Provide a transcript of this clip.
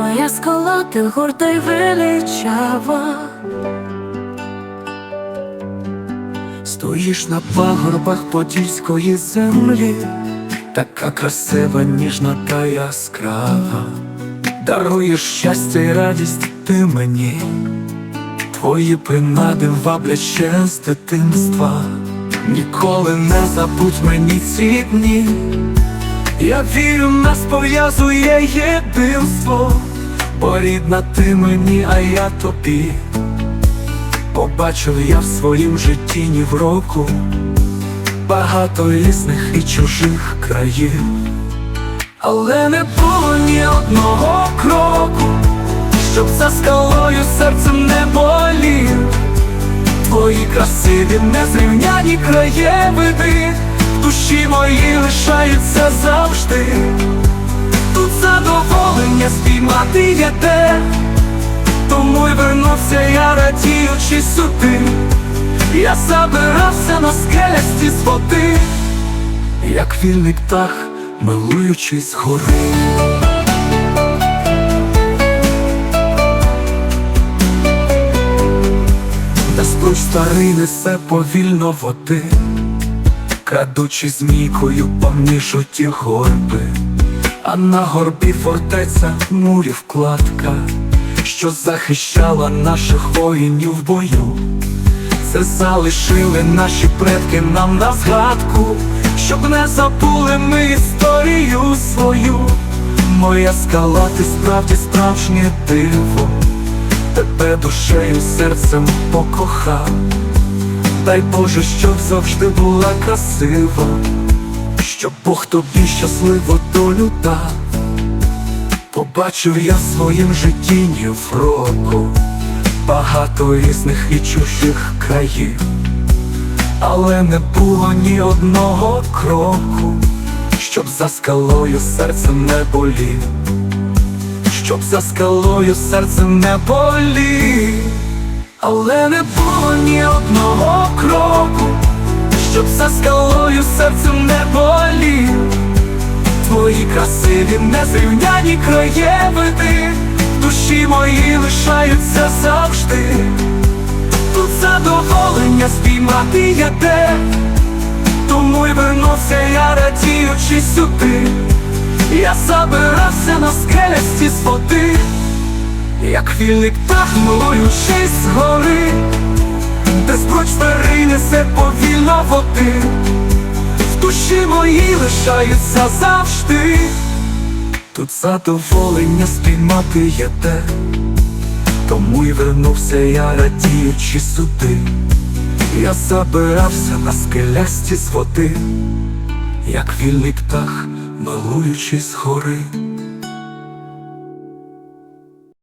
моя скала, ти горда й величава. Стоїш на пагорбах подільської землі, така красива, ніжна та яскрава, даруєш щастя і радість ти мені, твої принади ваблять ще з дитинства, ніколи не забудь мені ці дні. Я вірю, нас пов'язує єдинство, бо рідна ти мені, а я тобі. Побачив я в своїм житті ні в року багато різних і чужих країв, але не було ні одного кроку, щоб за скалою серцем не болів. Твої красиві незрівняні краєвиди душі мої лишаються завжди. Тут задоволення спіймати є де. Тому й вернувся я радіючи сюди Я забирався на скелясті з води Як вільний птах, милуючись гори Та спруч старий несе повільно води Крадучи змійкою поміж ті горби А на горбі фортеця мурів кладка що захищала наших воїнів в бою. Це залишили наші предки нам на згадку, щоб не забули ми історію свою. Моя скала, ти справді справжнє диво, тебе душею, серцем покохав. Дай Боже, щоб завжди була красива, щоб Бог тобі щасливо долю дав. Побачив я в своїм житті ні року Багато різних і чужих країв, але не було ні одного кроку, щоб за скалою серцем не болів, щоб за скалою серцем не болів, але не було ні одного скалою серцем не болів. Твої красиві незрівняні краєвиди душі мої лишаються завжди. Тут задоволення спіймати є де, тому й вернувся я радіючи сюди. Я забирався на скелясті з води, як вільний птах милуючись з гори, де спруч старий несе повільно води душі мої лишаються завжди. Тут задоволення спіймати є те, тому й вернувся я, радіючи сюди. Я забирався на скелясті з води, як вільний птах, милуючись з гори.